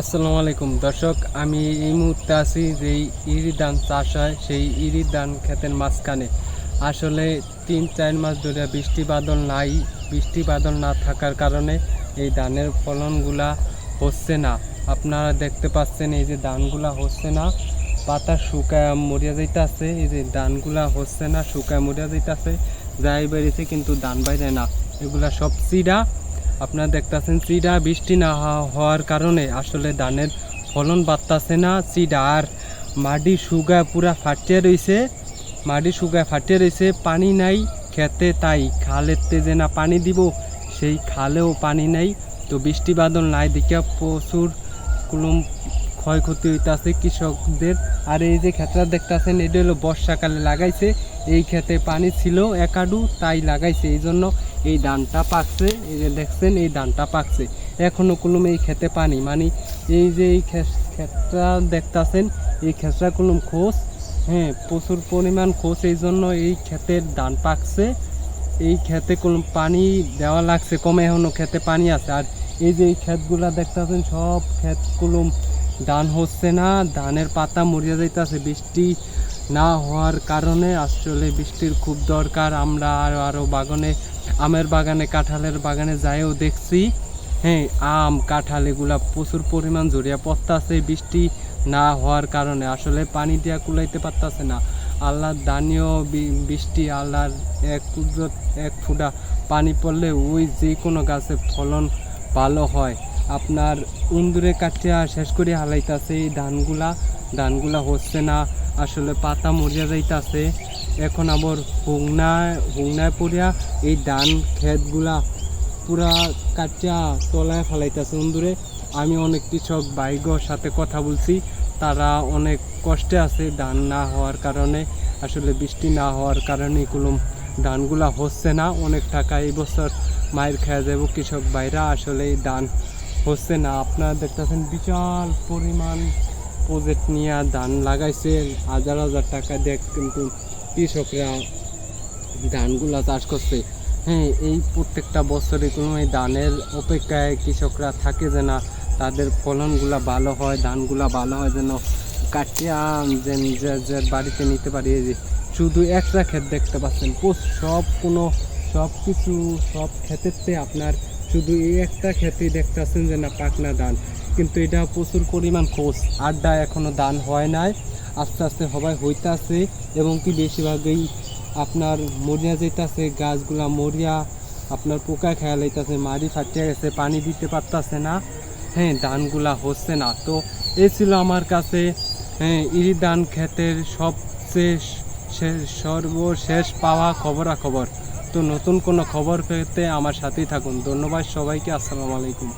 আসসালামু আলাইকুম। দর্শক, আমি এই মুহূর্তে আছি যেই ইরি ধান চাষ হয়, সেই ইরি ধান ক্ষেতের মাঝখানে। আসলে তিন, চার মাস ধরে বৃষ্টি বাদল নাই। বৃষ্টি বাদল না থাকার কারণে এই ধানের ফলনগুলা হচ্ছে না। আপনারা দেখতে পাচ্ছেন এই যে ধানগুলা হচ্ছে না। পাতা শুকায় মরিয়া যাইতেছে। এই যে ধানগুলা হচ্ছে না, শুকায় মরিয়া যাইতেছে। যাই বেড়েছে কিন্তু ধান বাইরে না। এগুলা সব চিরা আপনারা দেখতেছেন চিডা বৃষ্টি না হওয়ার কারণে আসলে ধানের ফলন বাড়তেছে না চিডা আর মাটি শুকায় পুরা ফাটিয়ে রয়েছে মাটি শুকায় ফাটিয়ে রয়েছে পানি নাই খেতে, তাই খালেতে যে না পানি দিব, সেই খালেও পানি নাই। তো বৃষ্টি বাদল নাই দিকে প্রচুর কুলুম ক্ষয়ক্ষতি হইতাছে কৃষকদের। আর এই যে ক্ষেতটা দেখতাছেন, এটা হলো বর্ষাকালে লাগাইছে। এই ক্ষেতে পানি ছিল একাডু তাই লাগাইছে। এই জন্য এই ধানটা পাকছে। এই যে দেখছেন, এই ধানটা পাকছে। এখনও কুলুম এই খেতে পানি। মানে এই যে এই ক্ষেতটা দেখতাছেন, এই ক্ষেতটা কুলুম খোঁজ। হ্যাঁ প্রচুর পরিমাণ খোঁজ। এই জন্য এই ক্ষেতের ধান পাকছে। এই ক্ষেতে কোনো পানি দেওয়া লাগছে। কমে এখনও খেতে পানি আছে। আর এই যে এই ক্ষেতগুলা দেখতেছেন, সব ক্ষেত কুলুম ধান হচ্ছে না ধানের পাতা মরিয়া যাইতেছে। বৃষ্টি না হওয়ার কারণে আসলে বৃষ্টির খুব দরকার। আমরা আরও আরও বাগানে, আমের বাগানে, কাঁঠালের বাগানে যাইও দেখছি। হ্যাঁ আম, কাঁঠাল এগুলা প্রচুর পরিমাণ জড়িয়া পড়তাছে বৃষ্টি না হওয়ার কারণে। আসলে পানি দিয়া কুলাইতে পারতাছে না। আল্লাহর দানীয় বৃষ্টি, আল্লাহর এক কুদরত, এক ফুটা পানি পড়লে ওই যে কোনো গাছে ফলন ভালো হয়। আপনার ইন্দুরে কাটিয়া শেষ করে হালাইতাছে এই ধানগুলা। ধানগুলা হচ্ছে না, আসলে পাতা মরিয়া যাইতাছে। এখন আবার হুংনায় হুংনায় পড়িয়া এই ধান ক্ষেতগুলা পুরা কাটিয়া তলায় ফেলাইতেছে উন্দুরে। আমি অনেক কৃষক বাইগর সাথে কথা বলছি, তারা অনেক কষ্টে আছে ধান না হওয়ার কারণে। আসলে বৃষ্টি না হওয়ার কারণে কুলুম ধানগুলা হচ্ছে না। অনেক টাকা এই বছর মায়ের খেয়ে যাব কৃষক ভাইরা, আসলে ধান হচ্ছে না আপনারা দেখতেছেন বিশাল পরিমাণ প্রজেক্ট নিয়ে ধান লাগাইছে হাজার হাজার টাকা দেখ কিন্তু কৃষকরা ধানগুলা চাষ করছে। হ্যাঁ এই প্রত্যেকটা বছরে কোনো এই ধানের অপেক্ষায় কৃষকরা থাকে যে না, তাদের ফলনগুলা ভালো হয়, ধানগুলা ভালো হয় যেন কাটিয়া যে যে বাড়িতে নিতে পারি। যে শুধু একটা ক্ষেত দেখতে পাচ্ছেন সব কোনো, সব কিছু, সব ক্ষেতেতে আপনার শুধু এই একটা ক্ষেতেই দেখতেছেন যে না, পাকনা ধান। কিন্তু এটা প্রচুর পরিমাণ খোঁজ আড্ডা এখনও ধান হয় নাই। আস্তে আস্তে সবাই হইতাছে এবং কি বেশিরভাগই আপনার মরিয়া যাইতাছে গাছগুলা মরিয়া, আপনার পোকা খেয়া লাইতাছে মাটি ফাটিয়ে গেছে, পানি দিতে পারতাছে না। হ্যাঁ ধানগুলা হচ্ছে না। তো এ ছিল আমার কাছে হ্যাঁ ইরি ধান ক্ষেতের সবচেয়ে সর্বশেষ পাওয়া খবরাখবর। তো নতুন কোনো খবর পেতে আমার সাথেই থাকুন। ধন্যবাদ সবাইকে আসসালামু আলাইকুম।